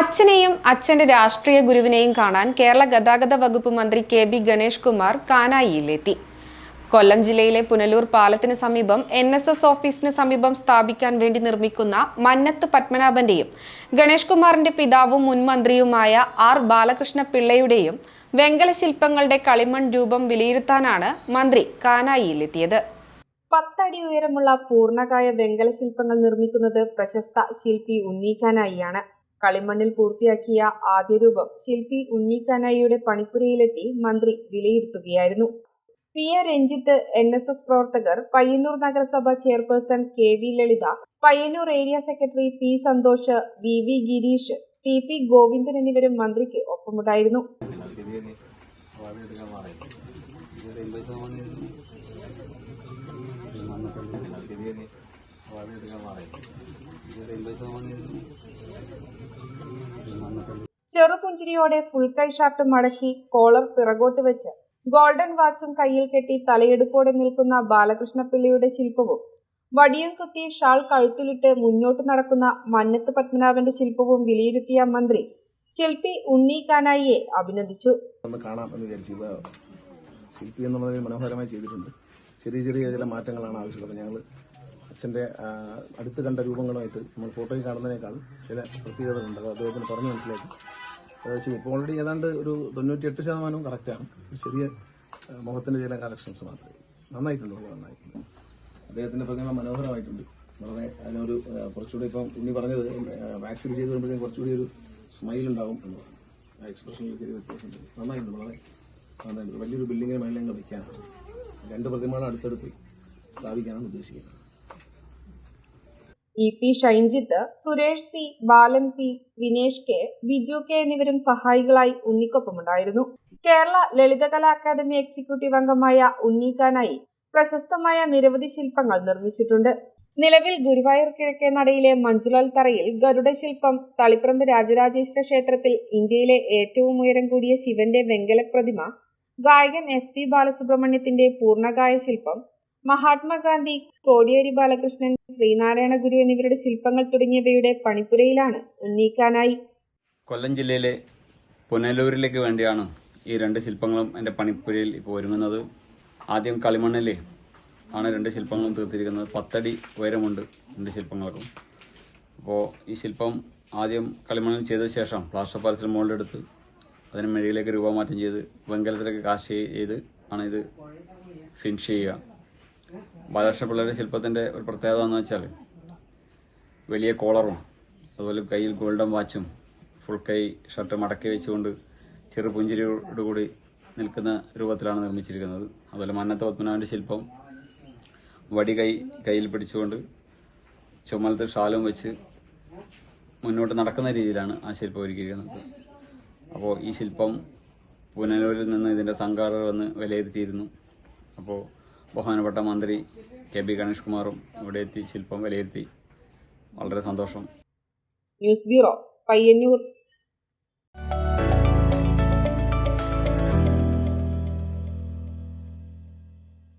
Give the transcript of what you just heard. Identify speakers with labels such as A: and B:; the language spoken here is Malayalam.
A: അച്ഛനെയും അച്ഛന്റെ രാഷ്ട്രീയ ഗുരുവിനെയും കാണാൻ കേരള ഗതാഗത വകുപ്പ് മന്ത്രി കെ ബി ഗണേഷ് കുമാർ കാനായിയിലെത്തി. കൊല്ലം ജില്ലയിലെ പുനലൂർ പാലത്തിന് സമീപം എൻ എസ് എസ് ഓഫീസിന് സമീപം സ്ഥാപിക്കാൻ വേണ്ടി നിർമ്മിക്കുന്ന മന്നത്ത് പത്മനാഭന്റെയും ഗണേഷ് കുമാറിന്റെ പിതാവും മുൻ മന്ത്രിയുമായ ആർ ബാലകൃഷ്ണ പിള്ളയുടെയും വെങ്കല ശില്പങ്ങളുടെ കളിമൺ രൂപം വിലയിരുത്താനാണ് മന്ത്രി കാനായിയിലെത്തിയത്. പത്തടി ഉയരമുള്ള പൂർണകായ വെങ്കല ശില്പങ്ങൾ നിർമ്മിക്കുന്നത് പ്രശസ്ത ശില്പി ഉണ്ണീക്കാനായിയാണ് കളിമണ്ണിൽ പൂർത്തിയാക്കിയ ആദ്യ രൂപം ശില്പി ഉണ്ണിക്കനായിയുടെ പണിപ്പുരയിലെത്തി മന്ത്രി വിലയിരുത്തുകയായിരുന്നു. P A Ranjith N S S പ്രവർത്തകർ പയ്യന്നൂർ നഗരസഭ chairperson K V Lalitha Payyanur area secretary P Santhosh V V Girish T P Govindan എന്നിവരും മന്ത്രിക്ക് ഒപ്പമുണ്ടായിരുന്നു. ചെറുപുഞ്ചിരിയോടെ ഫുൾ കൈ ഷർട്ട് മടക്കി കോളർ പിറകോട്ട് വെച്ച് ഗോൾഡൻ വാച്ചും കയ്യിൽ കെട്ടി തലയെടുപ്പോടെ നിൽക്കുന്ന ബാലകൃഷ്ണപിള്ളിയുടെ ശില്പവും വടിയും കുത്തി ഷാൾ കഴുത്തിലിട്ട് മുന്നോട്ട് നടക്കുന്ന മന്നത്ത് പത്മനാഭന്റെ ശില്പവും വിലയിരുത്തിയ മന്ത്രി ശില്പി ഉണ്ണി കാനായിയെ അഭിനന്ദിച്ചു.
B: കാണാം എന്ന് ശില്പി എന്നുള്ളതിൽ മനോഹരമായി ചെയ്തിട്ടുണ്ട്. ചെറിയ ചെറിയ ചില മാറ്റങ്ങളാണ് ആവശ്യമുള്ളത്. ഞങ്ങൾ അച്ഛന്റെ അടുത്ത് കണ്ട രൂപങ്ങളുമായിട്ട് നമ്മൾ ഫോട്ടോയിൽ കാണുന്നതിനേക്കാൾ ചില പ്രത്യേകതകളുണ്ട്. അത് അദ്ദേഹത്തിന് പറഞ്ഞു മനസ്സിലാക്കി ശരി ഇപ്പോൾ ഓൾറെഡി ഏതാണ്ട് ഒരു തൊണ്ണൂറ്റിയെട്ട് ശതമാനവും കറക്റ്റാണ് ചെറിയ മുഖത്തിന്റെ ചില കളക്ഷൻസ് മാത്രമേ നന്നായിട്ടുണ്ട് വളരെ നന്നായിട്ടുണ്ട്. അദ്ദേഹത്തിന്റെ പ്രതിമ മനോഹരമായിട്ടുണ്ട്. വളരെ അതിനൊരു കുറച്ചുകൂടി ഇപ്പം ഉണ്ണി പറഞ്ഞത് വാക്സിൻ ചെയ്ത് വരുമ്പോഴത്തേക്കും കുറച്ചുകൂടി ഒരു സ്മൈൽ ഉണ്ടാവും എന്ന് പറഞ്ഞു. ആ എക്സ്പ്രഷനിൽ ചെറിയ വ്യത്യാസമുണ്ട്. നന്നായിട്ടുണ്ട് വളരെ നന്നായിട്ടുണ്ട്. വലിയൊരു ബിൽഡിങ്ങിന് അങ്ങ് വയ്ക്കാനാണ് രണ്ട് പ്രതിമകൾ അടുത്തടുത്ത് സ്ഥാപിക്കാനാണ് ഉദ്ദേശിക്കുന്നത്.
A: E P Shainjith Suresh C Balan P Vinesh K Biju K എന്നിവരും സഹായികളായി ഉണ്ണിക്കൊപ്പമുണ്ടായിരുന്നു. കേരള ലളിതകലാ അക്കാദമി എക്സിക്യൂട്ടീവ് അംഗമായ ഉണ്ണിക്കാനായി പ്രശസ്തമായ നിരവധി ശില്പങ്ങൾ നിർമ്മിച്ചിട്ടുണ്ട്. നിലവിൽ ഗുരുവായൂർ കിഴക്കേ നടയിലെ മഞ്ജുലാൽ തറയിൽ ഗരുഡ ശില്പം തളിപ്പറമ്പ് രാജരാജേശ്വര ക്ഷേത്രത്തിൽ ഇന്ത്യയിലെ ഏറ്റവും ഉയരം കൂടിയ ശിവന്റെ വെങ്കല പ്രതിമ ഗായകൻ എസ് പി ബാലസുബ്രഹ്മണ്യത്തിന്റെ പൂർണകായ ശില്പം മഹാത്മാഗാന്ധി കോടിയേരി ബാലകൃഷ്ണൻ ശ്രീനാരായണ ഗുരു എന്നിവരുടെ ശില്പങ്ങൾ തുടങ്ങിയവയുടെ പണിപ്പുരയിലാണ് ഉന്നയിക്കാനായി.
C: കൊല്ലം ജില്ലയിലെ പുനലൂരിലേക്ക് വേണ്ടിയാണ് ഈ രണ്ട് ശില്പങ്ങളും എന്റെ പണിപ്പുരയിൽ ഇപ്പോൾ ഒരുങ്ങുന്നത്. ആദ്യം കളിമണ്ണിലെ ആണ് രണ്ട് ശില്പങ്ങളും തീർത്തിരിക്കുന്നത്. പത്തടി ഉയരമുണ്ട് രണ്ട് ശില്പങ്ങൾക്കും. അപ്പോൾ ഈ ശില്പം ആദ്യം കളിമണ്ണിൽ ചെയ്ത ശേഷം പ്ലാസ്റ്റർ പാലസിൽ മുകളിലെടുത്ത് അതിന് മെഴുകിലേക്ക് രൂപമാറ്റം ചെയ്ത് വെങ്കലത്തിലേക്ക് കാസ്റ്റ് ചെയ്ത് ആണ് ഇത് ഫിനിഷ് ചെയ്യുക. ബാലകൃഷ്ണ പിള്ളയുടെ ശില്പത്തിന്റെ ഒരു പ്രത്യേകത എന്ന് വെച്ചാൽ വലിയ കോളറും അതുപോലെ കയ്യിൽ ഗോൾഡൻ വാച്ചും ഫുൾ കൈ ഷർട്ട് മടക്കി വെച്ചുകൊണ്ട് ചെറു പുഞ്ചിരിയോടുകൂടി നിൽക്കുന്ന രൂപത്തിലാണ് നിർമ്മിച്ചിരിക്കുന്നത്. അതുപോലെ മന്നത്ത് പത്മനാഭന്റെ ശില്പം വടി കൈ കയ്യിൽ പിടിച്ചുകൊണ്ട് ചുമലത്ത് ഷാലും വെച്ച് മുന്നോട്ട് നടക്കുന്ന രീതിയിലാണ് ആ ശില്പം ഒരുക്കിയിരിക്കുന്നത്. അപ്പോൾ ഈ ശില്പം പുനലൂരിൽ നിന്ന് ഇതിന്റെ സംഘാടകർ വന്ന് വിലയിരുത്തിയിരുന്നു. അപ്പോൾ ബഹുമാനപ്പെട്ട മന്ത്രി കെ ബി ഗണേഷ് കുമാറും ഇവിടെ എത്തി ശില്പം വിലയിരുത്തി. വളരെ സന്തോഷം.
A: News bureau Payyanur.